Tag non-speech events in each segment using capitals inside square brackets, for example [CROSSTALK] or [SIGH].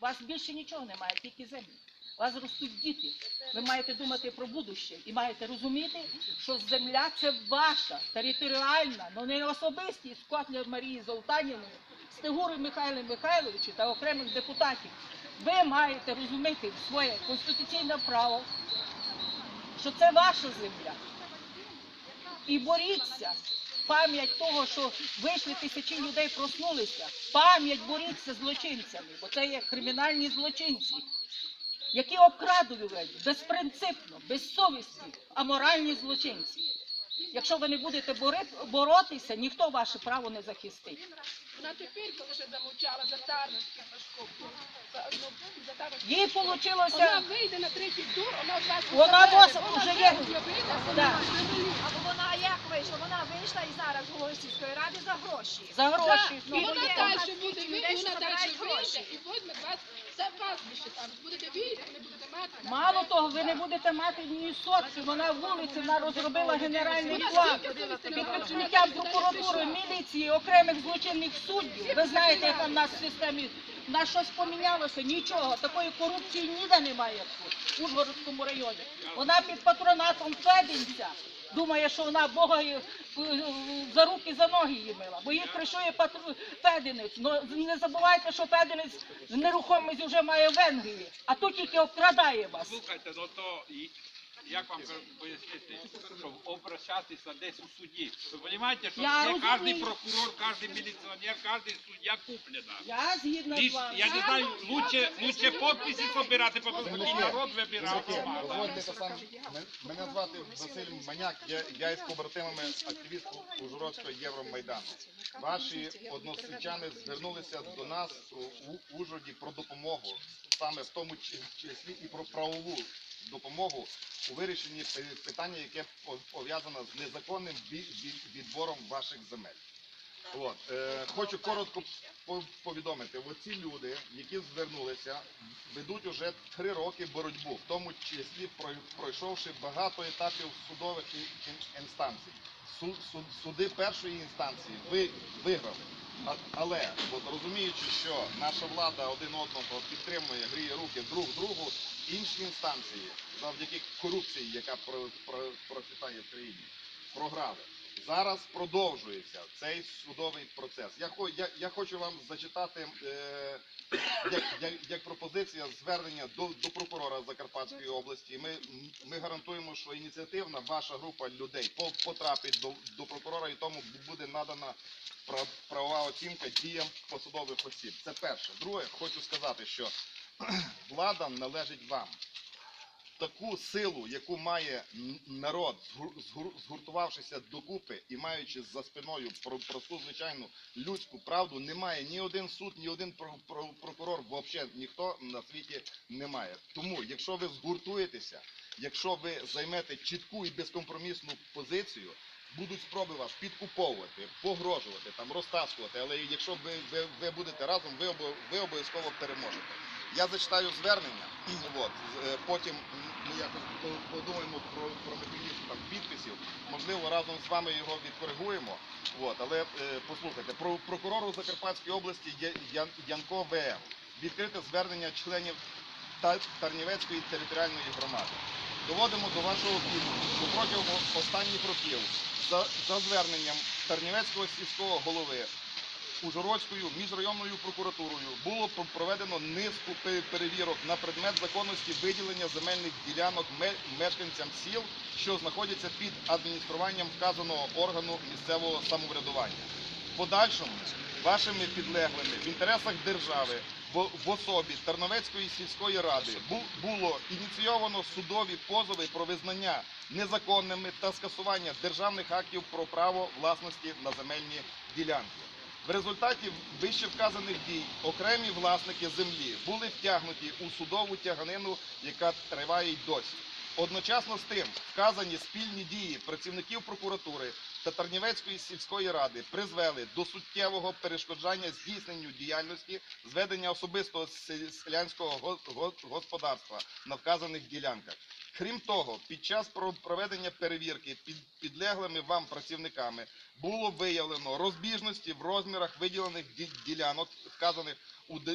Вас більше нічого немає, тільки землі. Вас ростуть діти. Ви маєте думати про будуще і маєте розуміти, що земля це ваша територіальна, але не особистість Котля Марії Золтанівни, Стегури Михайла Михайловича та окремих депутатів. Ви маєте розуміти своє конституційне право, що це ваша земля. І боріться. Пам'ять того, що вийшли тисячі людей, проснулися. Пам'ять боріться з злочинцями, бо це є кримінальні злочинці, які обкрадували безпринципно, безсовісні, аморальні злочинці. Якщо ви не будете боротися, ніхто ваше право не захистить. Вона тепер, коли ще замовчала за Тарнівським Тарнівським Їй вийшло. Вона вийде на третій тур, вона вас Вона вас Вона уже є. Як вийшла? Вона вийшла і зараз голова сільської ради за гроші. За гроші. Ну, і вона є, далі буде людей, що вона далі забирають гроші. і возьме вас, це пастбище там. Будете вийти, не будете мати. Мало того, ви не будете мати ні сотки, вона вулиці, вона розробила генеральний план. стільки Під мала, відкриттям вона туди прокуратури, міліції, окремих злочинних суддів. Ви знаєте, яка в нас в системі. В нас щось помінялося, нічого. Такої корупції ніде немає тут, у Ужгородському районі. Вона під патронатом Феденця. Думає, що вона Бога е, е, за руки, за ноги її мила, бо її кришує патру... Феденець. Но не забувайте, що Феденець нерухомість вже має в Венгрії, а тут тільки обкрадає вас. Слухайте, ну то як вам пояснити, щоб обращатися десь у суді. Ви розумієте, що Я не розумію. кожен прокурор, кожен міліціонер, кожен суддя куплена. Я згідна з вами. я не знаю, лучше, лучше подписи тому що тоді народ вибирав. Дозвольте. Мен- Мене звати Василь Маняк, я, я із побратимами активіст Ужгородського Євромайдану. Ваші односельчани звернулися до нас у у Ужгороді про допомогу, саме в тому чи- числі і про правову допомогу у вирішенні питання, яке по- пов'язане з незаконним ві- ві- відбором ваших земель. От, е, хочу коротко повідомити, оці люди, які звернулися, ведуть уже три роки боротьбу, в тому числі прой- пройшовши багато етапів судових інстанцій. Су- су- суди першої інстанції ви виграли. А- Але от розуміючи, що наша влада один одного підтримує, гріє руки друг другу, інші інстанції завдяки корупції, яка про- про- процвітає в країні, програли. Зараз продовжується цей судовий процес. Я, я, я хочу вам зачитати е, як, як, як пропозиція звернення до, до прокурора Закарпатської області. Ми, ми гарантуємо, що ініціативна ваша група людей по- потрапить до, до прокурора і тому буде надана пра- правова оцінка діям посадових осіб. Це перше. Друге, хочу сказати, що [CLEARS THROAT] влада належить вам таку силу, яку має народ, згур- згур- згуртувавшися докупи і маючи за спиною про- просту звичайну людську правду, немає ні один суд, ні один про- про- прокурор, взагалі ніхто на світі немає. Тому, якщо ви згуртуєтеся, якщо ви займете чітку і безкомпромісну позицію. Будуть спроби вас підкуповувати, погрожувати, там розтаскувати, але якщо ви, ви, ви будете разом, ви, ви обов'язково переможете. Я зачитаю звернення, от, е, потім ми якось подумаємо про, про механізм там, підписів. Можливо, разом з вами його відкоригуємо. От, але е, послухайте, про прокурору Закарпатської області Ян- Янко ВМ. Відкрите звернення членів Тарнівецької територіальної громади. Доводимо до вашого відома, протягом останніх років за, за зверненням Тарнівецького сільського голови Ужгородською міжрайонною прокуратурою було про- проведено низку перевірок на предмет законності виділення земельних ділянок мешканцям сіл, що знаходяться під адмініструванням вказаного органу місцевого самоврядування. Подальшому вашими підлеглими в інтересах держави в, особі Тарновецької сільської ради бу- було ініційовано судові позови про визнання незаконними та скасування державних актів про право власності на земельні ділянки. В результаті вище вказаних дій окремі власники землі були втягнуті у судову тяганину, яка триває й досі. Одночасно з тим, вказані спільні дії працівників прокуратури та Тарнівецької сільської ради призвели до суттєвого перешкоджання здійсненню діяльності зведення особистого селянського го- го- господарства на вказаних ділянках. Крім того, під час про- проведення перевірки під підлеглими вам працівниками було виявлено розбіжності в розмірах виділених ді- ділянок, вказаних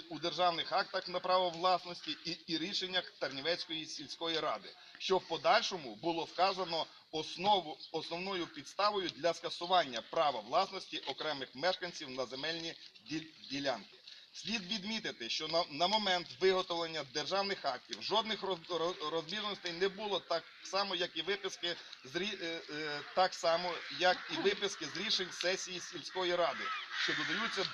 у державних актах на право власності і, і рішеннях Тарнівецької сільської ради, що в подальшому було вказано основу, основною підставою для скасування права власності окремих мешканців на земельні ді- ділянки. Слід відмітити, що на, на момент виготовлення державних актів жодних роз, роз- розбіжностей не було так само, як і виписки з е, е, так само, як і виписки з рішень сесії сільської ради, що додаються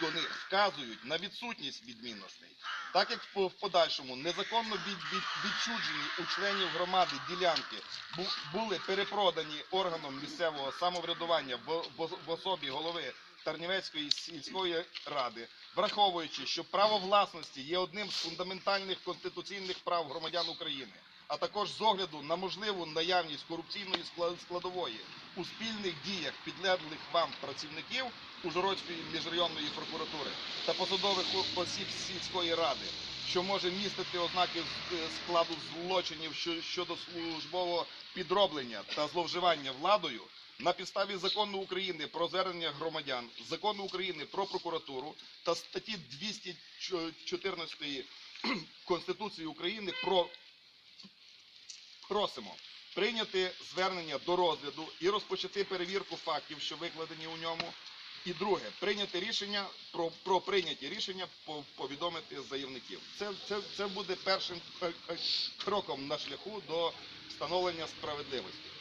до них, вказують на відсутність відмінностей. Так як в в подальшому незаконно від, від, відчуджені у членів громади ділянки бу- були перепродані органом місцевого самоврядування в, в, в особі голови Тарнівецької сільської ради, враховуючи, що право власності є одним з фундаментальних конституційних прав громадян України, а також з огляду на можливу наявність корупційної скла- складової у спільних діях підлеглих вам працівників Ужгородської міжрайонної прокуратури та посадових осіб сільської ради, що може містити ознаки е, складу злочинів щодо службового підроблення та зловживання владою, на підставі закону України про звернення громадян, закону України про прокуратуру та статті 214 [CLEARS THROAT] Конституції України про просимо прийняти звернення до розгляду і розпочати перевірку фактів, що викладені у ньому. І друге, прийняти рішення про, про прийняті рішення по- повідомити заявників. Це, це, це буде першим е, е, кроком на шляху до встановлення справедливості.